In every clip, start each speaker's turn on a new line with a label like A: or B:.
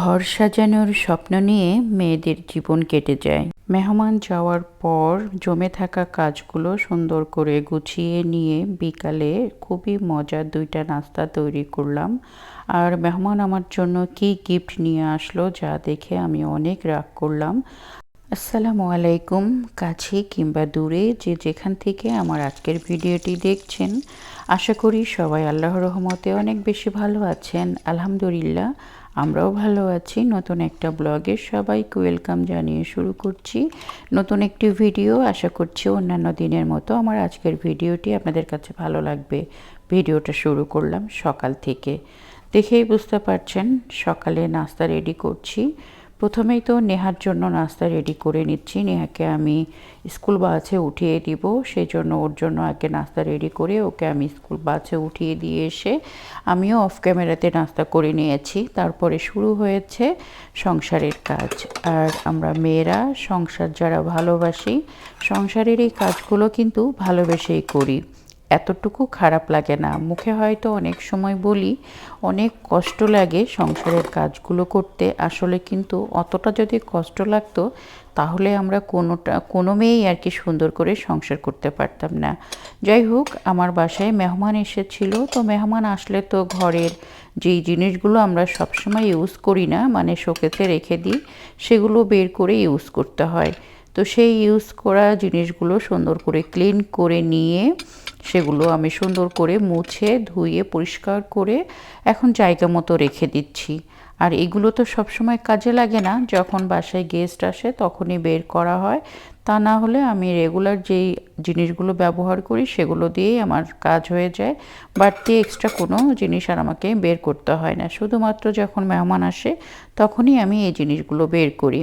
A: ঘর সাজানোর স্বপ্ন নিয়ে মেয়েদের জীবন কেটে যায়। মেহমান যাওয়ার পর জমে থাকা কাজগুলো সুন্দর করে গুছিয়ে নিয়ে বিকালে খুবই মজার দুইটা নাস্তা তৈরি করলাম। আর মেহমান আমার জন্য কি গিফট নিয়ে আসলো যা দেখে আমি অনেক রাগ করলাম। আসসালামু আলাইকুম, কাছে কিংবা দূরে যে যেখান থেকে আমার আজকের ভিডিওটি দেখছেন। আশা করি সবাই আল্লাহর রহমতে অনেক বেশি ভালো আছেন। আলহামদুলিল্লাহ আমরাও ভালো আছি। নতুন একটা ব্লগে সবাইকে ওয়েলকাম জানিয়ে শুরু করছি। নতুন একটি ভিডিও, আশা করছি অন্যান্য দিনের মতো আমার আজকের ভিডিওটি আপনাদের কাছে ভালো লাগবে। ভিডিওটা শুরু করলাম সকাল থেকে। দেখেই বুঝতে পারছেন, সকালে নাস্তা রেডি করছি। প্রথমেই তো নেহার জন্য নাস্তা রেডি করে নিচ্ছি। নেহাকে আমি স্কুল বাসে উঠিয়ে দিব। সেই জন্য ওর জন্য আগে নাস্তা রেডি করে ওকে আমি স্কুল বাসে উঠিয়ে দিয়ে এসে আমিও অফ ক্যামেরাতে নাস্তা করে নিয়েছি। তারপরে শুরু হয়েছে সংসারের কাজ। আর আমরা মেয়েরা সংসার যারা ভালোবাসি, সংসারের এই কাজগুলো কিন্তু ভালোবেসেই করি। এতটুকু খারাপ লাগে না। মুখে হয়তো অনেক সময় বলি, অনেক কষ্ট লাগে সংসারের কাজগুলো করতে। আসলে কিন্তু অতটা যদি কষ্ট লাগতো, তাহলে আমরা কোনোটা, কোনো মেয়েই আর কি সুন্দর করে সংসার করতে পারতাম না। যাই হোক, আমার বাসায় মেহমান এসেছিল। তো মেহমান আসলে তো ঘরের যেই জিনিসগুলো আমরা সবসময় ইউজ করি না মানে শোকেতে রেখে দিই, সেগুলো বের করে ইউজ করতে হয়। তো সেই ইউজ করা জিনিসগুলো সুন্দর করে ক্লিন করে নিয়ে সেগুলো আমি সুন্দর করে মুছে, ধুয়ে, পরিষ্কার করে এখন জায়গা মতো রেখে দিচ্ছি। আর এগুলো তো সবসময় কাজে লাগে না, যখন বাসায় গেস্ট আসে তখনই বের করা হয়। তা না হলে আমি রেগুলার যেই জিনিসগুলো ব্যবহার করি সেগুলো দিয়েই আমার কাজ হয়ে যায়। বাড়তি এক্সট্রা কোনো জিনিস আর আমাকে বের করতে হয় না। শুধুমাত্র যখন মেহমান আসে তখনই আমি এই জিনিসগুলো বের করি।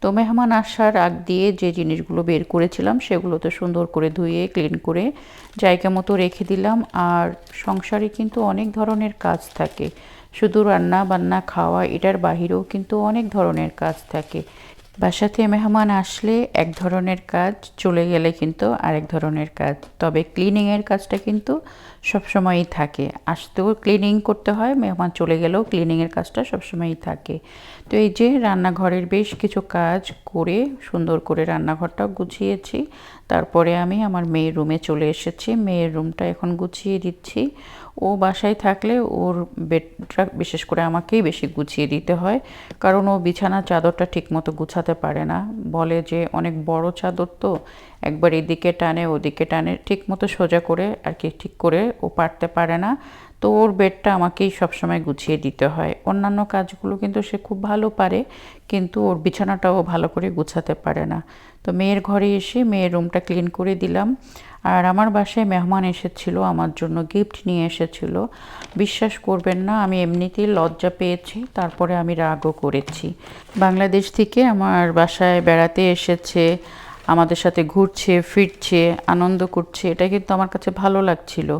A: তো মেহমান আসার আগ দিয়ে যে জিনিসগুলো বের করেছিলাম সেগুলো তো সুন্দর করে ধুয়ে ক্লিন করে জায়গা মতো রেখে দিলাম। আর সংসারে কিন্তু অনেক ধরনের কাজ থাকে। শুধু রান্না বান্না, খাওয়া এটার বাহিরেও কিন্তু অনেক ধরনের কাজ থাকে। বাসাতে মেহমান আসলে এক ধরনের কাজ চলে গেলে কিন্তু আরেক ধরনের কাজ। তবে ক্লিনিংয়ের কাজটা কিন্তু সবসময়ই থাকে। আসতেও ক্লিনিং করতে হয়, মেহমান চলে গেলেও ক্লিনিংয়ের কাজটা সবসময়ই থাকে। তো এই যে রান্নাঘরের বেশ কিছু কাজ করে, সুন্দর করে রান্নাঘরটাও গুছিয়েছি। তারপরে আমি আমার মেয়ের রুমে চলে এসেছি। মেয়ের রুমটা এখন গুছিয়ে দিচ্ছি। ও বাসায় থাকলে ওর বেডটা বিশেষ করে আমাকেই বেশি গুছিয়ে দিতে হয়। কারণ ও বিছানা চাদরটা ঠিকমতো গুছাতে পারে না। বলে যে, অনেক বড় চাদর তো। একবার এদিকে টানে, ওদিকে টানে। ঠিকমতো সোজা করে আর কি, ঠিক করে ও পারতে পারে না। তো ওর বেডটা আমাকেই সবসময় গুছিয়ে দিতে হয়। অন্যান্য কাজগুলো কিন্তু সে খুব ভালো পারে, কিন্তু ওর বিছানাটাও ভালো করে গুছাতে পারে না। তো মেয়ের ঘরে এসে মেয়ের রুমটা ক্লিন করে দিলাম। আর আমার বাসায় মেহমান এসেছিল, আমার জন্য গিফট নিয়ে এসেছিল। বিশ্বাস করবেন না, আমি এমনিতেই লজ্জা পেয়েছি, তারপরে আমি রাগও করেছি। বাংলাদেশ থেকে আমার বাসায় বেড়াতে এসেছে, আমাদের সাথে ঘুরছে, ফিরছে, আনন্দ করছে, এটা কিন্তু আমার কাছে ভালো লাগছিল।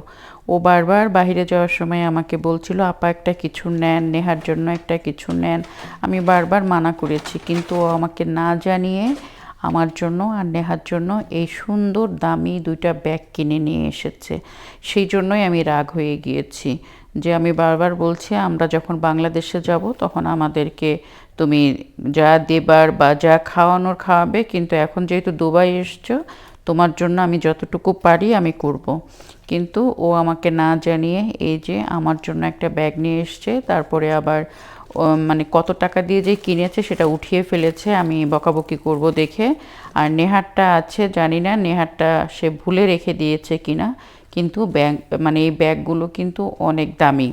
A: ও বারবার বাইরে যাওয়ার সময় আমাকে বলছিল, আপা, একটা কিছু নেন, নেহার জন্য একটা কিছু নেন। আমি বারবার মানা করেছি, কিন্তু ও আমাকে না জানিয়ে আমার জন্য আর নেহার জন্য এই সুন্দর, দামি দুইটা ব্যাগ কিনে নিয়ে এসেছে সেই জন্যই আমি রাগ হয়ে গিয়েছি যে আমি বারবার বলছি, আমরা যখন বাংলাদেশে যাব তখন আমাদেরকে তুমি যা দেবার বা যা খাওয়ানোর খাওয়াবে, কিন্তু এখন যেহেতু দুবাই এসছো, তোমার জন্য আমি যতটুকু পারি আমি করব। কিন্তু ও আমাকে না জানিয়ে এই যে আমার জন্য একটা ব্যাগ নিয়ে এসছে, তারপরে আবার মানে কত টাকা দিয়ে যে কিনেছে সেটা উঠিয়ে ফেলেছে, আমি বকাবকি করব দেখে। আর নেহারটা আছে, জানি না নেহারটা সে ভুলে রেখে দিয়েছে কিনা, কিন্তু ব্যাগ মানে এই ব্যাগগুলো কিন্তু অনেক দামি।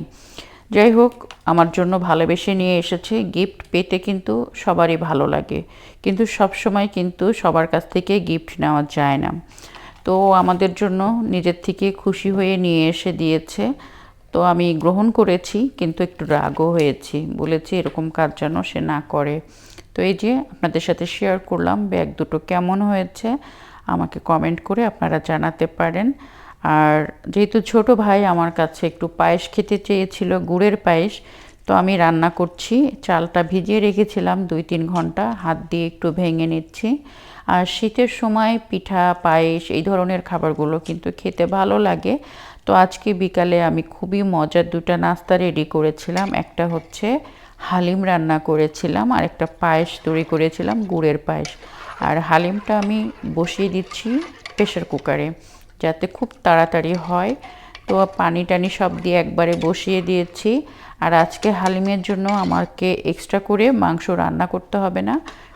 A: যাই হোক, আমার জন্য ভালোবেসে নিয়ে এসেছে, গিফট পেতে কিন্তু সবারই ভালো লাগে, কিন্তু সব সময় কিন্তু সবার কাছ থেকে গিফট নেওয়া যায় না। তো আমাদের জন্য নিজের থেকে খুশি হয়ে নিয়ে এসে দিয়েছে। তো আমি গ্রহণ করেছি, কিন্তু একটু রাগও হয়েছি। বলেছি, এরকম কাজ যেন সে না করে। তো এই যে আপনাদের সাথে শেয়ার করলাম, ব্যাগ দুটো কেমন হয়েছে, আমাকে কমেন্ট করে আপনারা জানাতে পারেন। আর যেহেতু ছোট ভাই আমার কাছে একটু পায়েস খেতে চেয়েছিল, গুড়ের পায়েস, তো আমি রান্না করছি। চালটা ভিজিয়ে রেখেছিলাম দুই তিন ঘণ্টা হাত দিয়ে একটু ভেঙে নিচ্ছি। আর শীতের সময় পিঠা, পায়েস এই ধরনের খাবারগুলো কিন্তু খেতে ভালো লাগে। তো আজকে বিকালে আমি খুবই মজার দুটা নাস্তা রেডি করেছিলাম। একটা হচ্ছে হালিম রান্না করেছিলাম আর একটা পায়েস তৈরি করেছিলাম, গুড়ের পায়েস। আর হালিমটা আমি বসিয়ে দিচ্ছি প্রেশার কুকারে যাতে খুব তাড়াতাড়ি হয়। তো পানি টানি সব দিয়ে একবারে বসিয়ে দিয়েছি। আর আজকে হালিমের জন্য আমাকে এক্সট্রা করে মাংস রান্না করতে হবে না।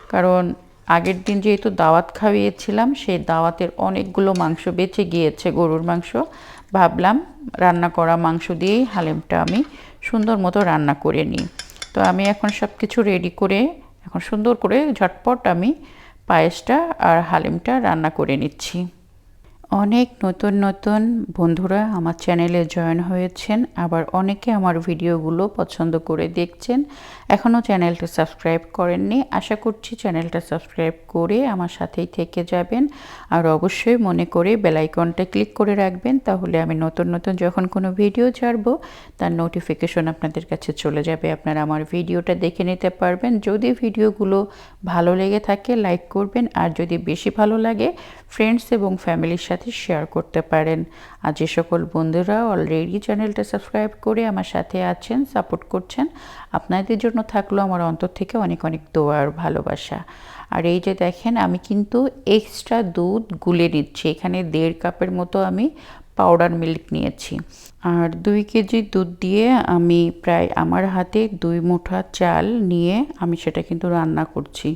A: কারণ আগের দিন যেহেতু দাওয়াত খাওয়িয়েছিলাম সেই দাওয়াতের অনেকগুলো মাংস বেঁচে গিয়েছে, গরুর মাংস। ভাবলাম রান্না করা মাংস দিয়েই হালিমটা আমি সুন্দর মতো রান্না করে নিই। তো আমি এখন সব কিছু রেডি করে, এখন সুন্দর করে ঝটপট আমি পায়েসটা আর হালিমটা রান্না করে নিচ্ছি। অনেক নতুন নতুন বন্ধুরা আমার চ্যানেলে জয়েন হয়েছেন, আবার অনেকে আমার ভিডিওগুলো পছন্দ করে দেখছেন। এখনও চ্যানেলটা সাবস্ক্রাইব করেননি। আশা করছি চ্যানেলটা সাবস্ক্রাইব করে আমার সাথেই থেকে যাবেন। আর অবশ্যই মনে করে বেলাইকনটা ক্লিক করে রাখবেন, তাহলে আমি নতুন নতুন যখন কোনো ভিডিও ছাড়ব, তার নোটিফিকেশন আপনাদের কাছে চলে যাবে। আপনারা আমার ভিডিওটা দেখে নিতে পারবেন। যদি ভিডিওগুলো ভালো লেগে থাকে, লাইক করবেন। আর যদি বেশি ভালো লাগে ফ্রেন্ডস এবং ফ্যামিলির সাথে শেয়ার করতে পারেন। আর যে সকল বন্ধুরা অলরেডি চ্যানেলটা সাবস্ক্রাইব করে আমার সাথে আছেন সাপোর্ট করছেন, আপনাদের জন্য থাকল আমার অন্তর থেকে অনেক অনেক দোয়া আর ভালোবাসা। আর এই যে দেখেন, আমি কিন্তু এক্সট্রা দুধ গুলে নিচ্ছি। এখানে দেড় কাপের মতো আমি পাউডার মিল্ক নিয়েছি। আর দুই কেজি দুধ দিয়ে আমি প্রায় আমার হাতে দুই মুঠা চাল নিয়ে আমি সেটা কিন্তু রান্না করছি।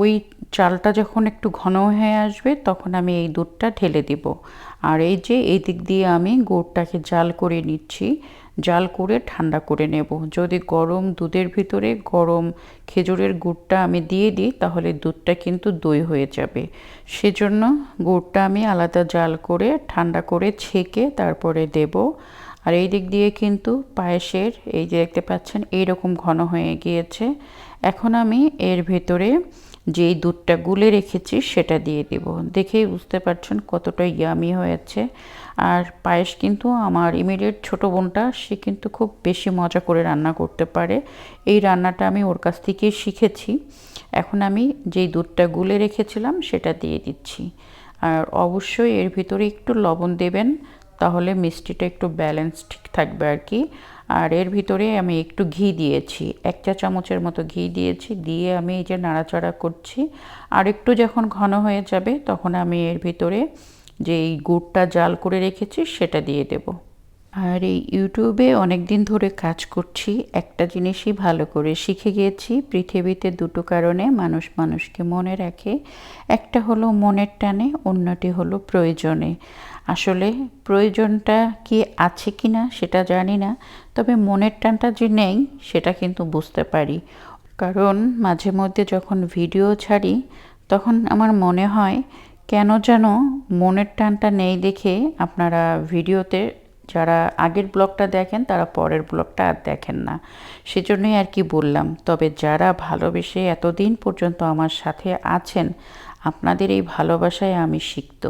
A: ওই চালটা যখন একটু ঘন হয়ে আসবে, তখন আমি এই দুধটা ঢেলে দিব। আর এই যে এই দিক দিয়ে আমি গুড়টাকে জাল করে নিচ্ছি, জাল করে ঠান্ডা করে নেব। যদি গরম দুধের ভিতরে গরম খেজুরের গুড়টা আমি দিয়ে দিই, তাহলে দুধটা কিন্তু দই হয়ে যাবে। সেজন্য গুড়টা আমি আলাদা জাল করে ঠান্ডা করে ছেঁকে তারপরে দেব। আর এই দিক দিয়ে কিন্তু পায়েসের, এই যে দেখতে পাচ্ছেন, এইরকম ঘন হয়ে গিয়েছে। এখন আমি এর ভেতরে যেই দুধটা গুলে রেখেছি সেটা দিয়ে দেব। দেখেই বুঝতে পারছেন কতটা ইয়ামি হয়েছে। আর পায়েস কিন্তু আমার ইমিডিয়েট ছোটো বোনটা, সে কিন্তু খুব বেশি মজা করে রান্না করতে পারে। এই রান্নাটা আমি ওর কাছ থেকেই শিখেছি। এখন আমি যেই দুধটা গুলে রেখেছিলাম সেটা দিয়ে দিচ্ছি। আর অবশ্যই এর ভিতরে একটু লবণ দেবেন, তাহলে মিষ্টিটা একটু ব্যালেন্স ঠিক থাকবে আর কি। আর এর ভিতরে আমি একটু ঘি দিয়েছি। এক চা চামচের মতো ঘি দিয়েছি। দিয়ে আমি এই যে নাড়াচাড়া করছি, আর একটু যখন ঘন হয়ে যাবে, তখন আমি এর ভিতরে যে এই গুড়টা জাল করে রেখেছি, সেটা দিয়ে দেব। আর এই ইউটিউবে অনেক দিন ধরে কাজ করছি, একটা জিনিসই ভালো করে শিখে গিয়েছি পৃথিবীতে দুটো কারণে মানুষ মানুষকে মনে রাখে, একটা হলো মনের টানে, অন্যটি হলো প্রয়োজনে। আসলে প্রয়োজনটা কি আছে কি না সেটা জানি না, তবে মনের টানটা যে নেই সেটা কিন্তু বুঝতে পারি। কারণ মাঝে মধ্যে যখন ভিডিও ছাড়ি, তখন আমার মনে হয়, কেন যেন মনের টানটা নেই দেখে আপনারা ভিডিওতে যারা আগের ব্লগটা দেখেন, তারা পরের ব্লগটা আর দেখেন না। সেজন্যই আর কি বললাম, তবে যারা ভালোবেসে এতদিন পর্যন্ত আমার সাথে আছেন, আপনাদের এই ভালোবাসায় আমি শিখত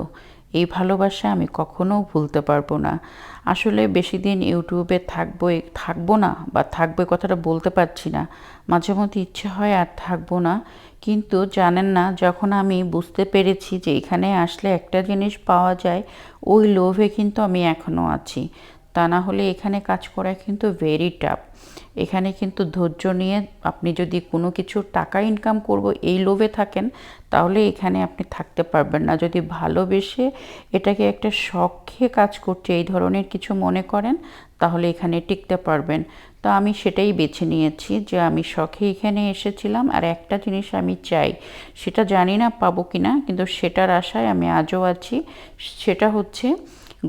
A: এই ভালোবাসা আমি কখনো ভুলতে পারব না। আসলে বেশি দিন ইউটিউবে থাকব থাকব না বা থাকবে কথাটা বলতে পারছি না। মাঝে মধ্যে ইচ্ছে হয় আর থাকব না। কিন্তু জানেন না, যখন আমি বুঝতে পেরেছি যে এখানে আসলে একটা জিনিস পাওয়া যায়, ওই লোভে কিন্তু আমি এখনও আছি। তা না হলে এখানে কাজ করা কিন্তু ভেরি টাফ এখানে কিন্তু ধৈর্য নিয়ে আপনি যদি কোনো কিছু টাকা ইনকাম করব এই লোভে থাকেন, তাহলে এখানে আপনি থাকতে পারবেন না। যদি ভালোবেসে এটাকে একটা শখে কাজ করছে এই ধরনের কিছু মনে করেন, তাহলে এখানে টিকতে পারবেন। তো আমি সেটাই বেছে নিয়েছি যে আমি শখে এখানে এসেছিলাম আর একটা জিনিস আমি চাই, সেটা জানি না পাবো কি না কিন্তু সেটার আশায় আমি আজও আছি। সেটা হচ্ছে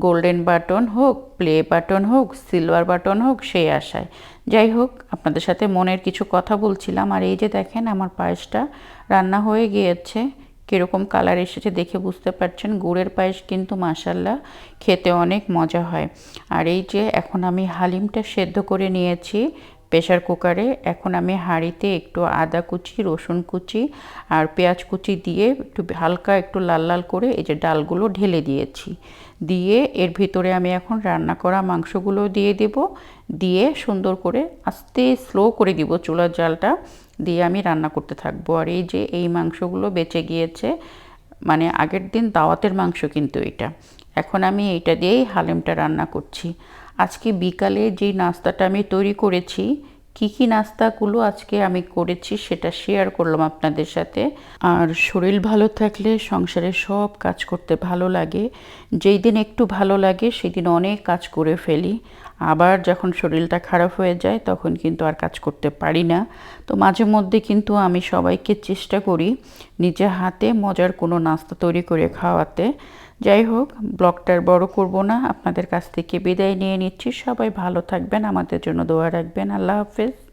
A: গোল্ডেন বাটন হোক, প্লে বাটন হোক, সিলভার বাটন হোক, সেই আশায়। যাই হোক, আপনাদের সাথে মনের কিছু কথা বলছিলাম, আর এই যে দেখেন আমার পায়েসটা রান্না হয়ে গিয়েছে, কীরকম কালার এসেছে দেখে বুঝতে পারছেন, গুড়ের পায়েস কিন্তু মাসাল্লাহ খেতে অনেক মজা হয়। আর এই যে এখন আমি হালিমটা সেদ্ধ করে নিয়েছি প্রেশার কুকারে এখন আমি হাঁড়িতে একটু আদা কুচি, রসুন কুচি আর পেঁয়াজ কুচি দিয়ে একটু হালকা একটু লাল লাল করে এই যে ডালগুলো ঢেলে দিয়েছি। দিয়ে এর ভিতরে আমি এখন রান্না করা মাংসগুলো দিয়ে দেব। দিয়ে সুন্দর করে আস্তে স্লো করে দিব চুলার জালটা। দিয়ে আমি রান্না করতে থাকব। আর এই যে এই মাংসগুলো বেঁচে গিয়েছে মানে আগের দিন দাওয়াতের মাংস কিন্তু এটা। এখন আমি এইটা দিয়েই হালিমটা রান্না করছি। আজকে বিকালে যেই নাস্তাটা আমি তৈরি করেছি, কি কি নাস্তাগুলো আজকে আমি করেছি সেটা শেয়ার করলাম আপনাদের সাথে। আর শরীর ভালো থাকলে সংসারে সব কাজ করতে ভালো লাগে। যেই দিন একটু ভালো লাগে সেদিন অনেক কাজ করে ফেলি। আবার যখন শরীরটা খারাপ হয়ে যায়, তখন কিন্তু আর কাজ করতে পারি না। তো মাঝে মধ্যে কিন্তু আমি সবাইকে চেষ্টা করি নিজে হাতে মজার কোনো নাস্তা তৈরি করে খাওয়াতে। যাই হোক ব্লগটার বড় করব না। আপনাদের কাছ থেকে বিদায় নিয়ে নিচ্ছি। সবাই ভালো থাকবেন। আমাদের জন্য দোয়া রাখবেন। আল্লাহ হাফেজ।